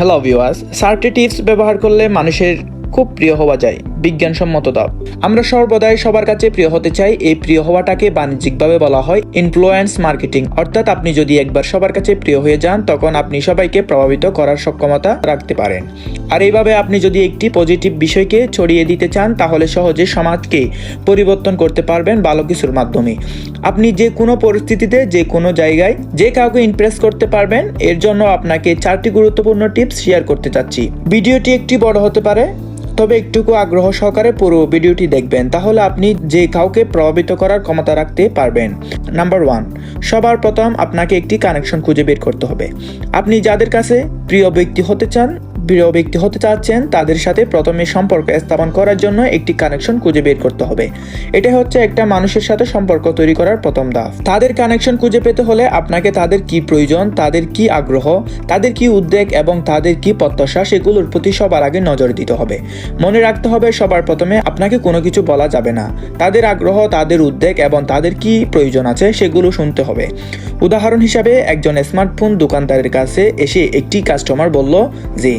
Hello viewers সার্টি tips ব্যবহার করলে মানুষের খুব প্রিয় হওয়া যায়। বিজ্ঞানসম্মত দাও আমরা সর্বদাই সবার কাছে প্রিয় হতে চাই এই প্রিয় হওয়াটাকে বাণিজ্যিকভাবে বলা হয় ইনফ্লুয়েন্স মার্কেটিং অর্থাৎ আপনি যদি একবার সবার কাছে প্রিয় হয়ে যান, তখন আপনি সবাইকে প্রভাবিত করার সক্ষমতা রাখতে পারেন। আর এইভাবে আপনি যদি একটি পজিটিভ বিষয়কে ছড়িয়ে দিতে চান, তাহলে সহজে সমাজকে পরিবর্তন করতে পারবেন ভালো কিছুর মাধ্যমে। আপনি যে কোনো পরিস্থিতিতে, যে কোনো জায়গায় যে কাউকে ইমপ্রেস করতে পারবেন, এর জন্য আপনাকে চারটি গুরুত্বপূর্ণ টিপস শেয়ার করতে চাচ্ছি। ভিডিওটি একটি বড় হতে পারে। তবে একটুকু আগ্রহ সহকারে পুরো ভিডিওটি দেখবেন, তাহলে আপনি যে কাউকে প্রভাবিত করার ক্ষমতা রাখতে পারবেন। নাম্বার ওয়ান সবার প্রথম আপনাকে একটি কানেকশন খুঁজে বের করতে হবে। আপনি যাদের কাছে প্রিয় ব্যক্তি হতে চান প্রিয় ব্যক্তি হতে চাচ্ছেন, তাদের সাথে প্রথমে সম্পর্ক স্থাপন করার জন্য একটি কানেকশন খুঁজে বের করতে হবে। এটা হচ্ছে একটা মানুষের সাথে সম্পর্ক তৈরি করার প্রথম ধাপ। তাদের কানেকশন খুঁজে পেতে হলে আপনাকে তাদের কি প্রয়োজন, তাদের কি আগ্রহ, তাদের কি উদ্বেগ এবং তাদের কি প্রত্যাশা সেগুলোর প্রতি সবার আগে নজর দিতে হবে। মনে রাখতে হবে, সবার প্রথমে আপনাকে কোনো কিছু বলা যাবে না। তাদের আগ্রহ, তাদের উদ্বেগ এবং তাদের কি প্রয়োজন আছে সেগুলো শুনতে হবে। উদাহরণ হিসাবে, একজন স্মার্টফোন দোকানদারের কাছে এসে একটি কাস্টমার বলল যে,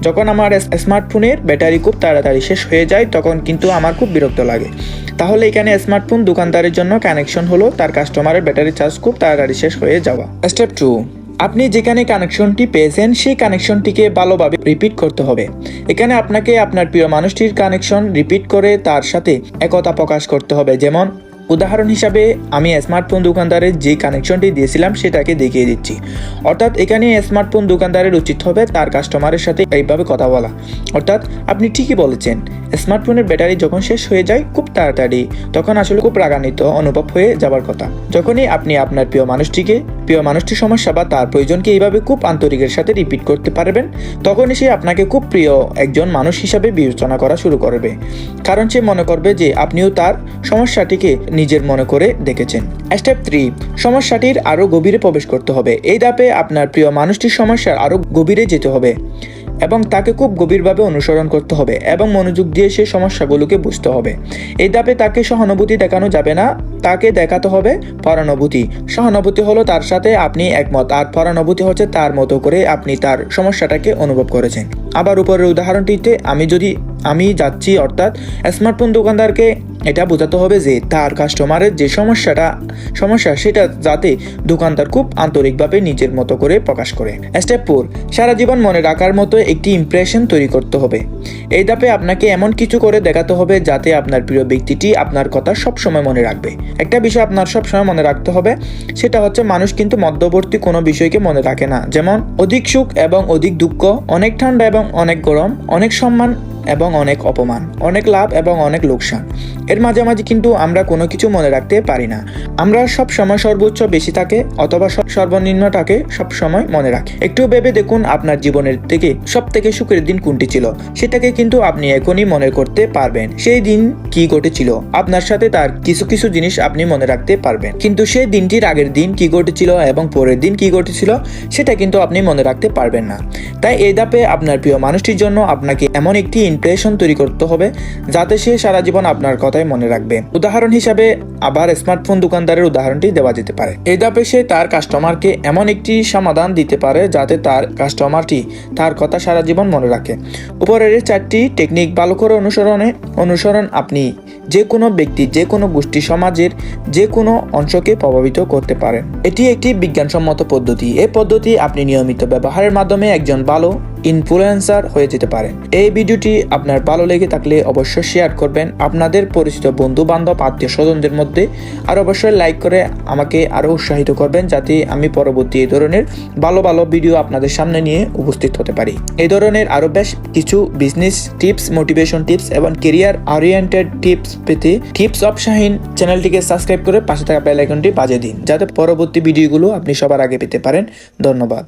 যখন আমার স্মার্টফোনের ব্যাটারি খুব তাড়াতাড়ি শেষ হয়ে যায়, তখন কিন্তু আমার খুব বিরক্ত লাগে। তাহলে এখানে স্মার্টফোন দোকানদারের জন্য কানেকশন হলো, তার কাস্টমারের ব্যাটারি চার্জ খুব তাড়াতাড়ি শেষ হয়ে যাওয়া। স্টেপ টু, আপনি যেখানে কানেকশনটি পেয়েছেন, সেই কানেকশনটিকে ভালোভাবে রিপিট করতে হবে। এখানে আপনাকে আপনার প্রিয় মানুষটির কানেকশন রিপিট করে তার সাথে একতা প্রকাশ করতে হবে, যেমন উদাহরণ হিসাবে, আমি স্মার্টফোন দোকানদারের যে কানেকশনটি দিয়েছিলাম, সেটাকে দেখিয়ে দিচ্ছি। অর্থাৎ, এখানে স্মার্টফোন দোকানদারের উচিত হবে তার কাস্টমারের সাথে এইভাবে কথা বলা। অর্থাৎ, আপনি ঠিকই বলেছেন স্মার্টফোনের ব্যাটারি যখন শেষ হয়ে যায়, খুব তাড়াতাড়ি, তখন আসলে খুব রাগান্বিত অনুভব হয়ে যাবার কথা। যখনই আপনি আপনার প্রিয় মানুষটিকে প্রিয় মানুষটির সমস্যা বা তার প্রয়োজনকে এইভাবে খুব আন্তরিকের সাথে রিপিট করতে পারবেন, তখনই সে আপনাকে খুব প্রিয় একজন মানুষ হিসাবে বিবেচনা করা শুরু করবে। কারণ সে মনে করবে যে আপনিও তার সমস্যাটিকে নিজের মনে করে দেখেছেন। স্টেপ থ্রি সমস্যাটির আরও গভীরে প্রবেশ করতে হবে। এই ধাপে আপনার প্রিয় মানুষটির সমস্যার আরও গভীরে যেতে হবে এবং তাকে খুব গভীরভাবে অনুসরণ করতে হবে এবং মনোযোগ দিয়ে সেই সমস্যাগুলোকে বুঝতে হবে। এই ধাপে তাকে সহানুভূতি দেখানো যাবে না। তাকে দেখাতে হবে পরানুভূতি। সহানুভূতি হলো তার সাথে আপনি একমত, আর পরানুভূতি হচ্ছে তার মতো করে আপনি তার সমস্যাটাকে অনুভব করেছেন। আবার উপরের উদাহরণটিতে আমি যদি আমি যাচ্ছি, অর্থাৎ স্মার্টফোন দোকানদারকে এটা বোঝাতে হবে যে তার কাস্টমারের যে সমস্যাটা, সমস্যা সেটা যাতে দোকানদার খুব আন্তরিকভাবে নিজের মতো করে প্রকাশ করে। স্টেপ ফোর সারা জীবন মনে রাখার মতো একটি ইমপ্রেশন তৈরি করতে হবে। এই ধাপে আপনাকে এমন কিছু করে দেখাতে হবে যাতে আপনার প্রিয় ব্যক্তিটি আপনার কথা সবসময় মনে রাখবে। একটা বিষয় আপনার সবসময় মনে রাখতে হবে, সেটা হচ্ছে মানুষ কিন্তু মধ্যবর্তী কোনো বিষয়কে মনে রাখে না। যেমন, অধিক সুখ এবং অধিক দুঃখ, অনেক ঠান্ডা এবং অনেক গরম, অনেক সম্মান এবং অনেক অপমান, অনেক লাভ এবং অনেক লোকসান। এর মাঝামাঝি কিন্তু আমরা কোনো কিছু মনে রাখতে পারি না। আমরা সব সময় সর্বোচ্চ বেশি থাকে অথবা সর্বনিম্নটাকে সব সময় মনে রাখি। একটু ভেবে দেখুন আপনার জীবনের থেকে সব থেকে সুখের দিন কোনটি ছিল। সেটাকে কিন্তু আপনি এখনই মনে করতে পারবেন। সেই দিন কি ঘটেছিল? আপনার সাথে তার কিছু কিছু জিনিস আপনি মনে রাখতে পারবেন। কিন্তু সেই দিনটির আগের দিন কি ঘটেছিল এবং পরের দিন কি ঘটেছিল, সেটা কিন্তু আপনি মনে রাখতে পারবেন না। তাই এই ধাপে আপনার প্রিয় মানুষটির জন্য আপনাকে এমন একটি ইমপ্রেশন তৈরি করতে হবে যাতে সে সারা জীবন আপনার কথাই মনে রাখবে। উদাহরণ হিসাবে, আবার স্মার্টফোন দোকানদারের উদাহরণটি দেওয়া যেতে পারে। এই ধাপে সে তার কাস্টমারকে এমন একটি সমাধান দিতে পারে যাতে তার কাস্টমারটি তার কথা সারা জীবন মনে রাখে। উপরের চারটি টেকনিক ভালো করে অনুসরণে, অনুসরণ আপনি যে কোনো ব্যক্তি যে কোনো গোষ্ঠী, সমাজের যে কোনো অংশকে প্রভাবিত করতে পারেন। এটি একটি বিজ্ঞানসম্মত পদ্ধতি। এই পদ্ধতি আপনি নিয়মিত ব্যবহারের মাধ্যমে একজন ভালো ইনফ্লুয়েন্সার হয়ে যেতে পারেন এই ভিডিওটি আপনার ভালো লেগে থাকলে অবশ্যই শেয়ার করবেন আপনাদের পরিচিত বন্ধু বান্ধব আত্মীয় স্বজনদের মধ্যে। আর অবশ্যই লাইক করে আমাকে আরও উৎসাহিত করবেন যাতে আমি পরবর্তী এই ধরনের ভালো ভালো ভিডিও আপনাদের সামনে নিয়ে উপস্থিত হতে পারি। এই ধরনের আরও বেশ কিছু বিজনেস টিপস মোটিভেশন টিপস এবং কেরিয়ার ওরিয়েন্টেড টিপস পেতে টিপস অফ শাহিন চ্যানেলটিকে সাবস্ক্রাইব করে পাশে থাকা বেল আইকনটি বাজিয়ে দিন, যাতে পরবর্তী ভিডিওগুলো আপনি সবার আগে পেতে পারেন। ধন্যবাদ।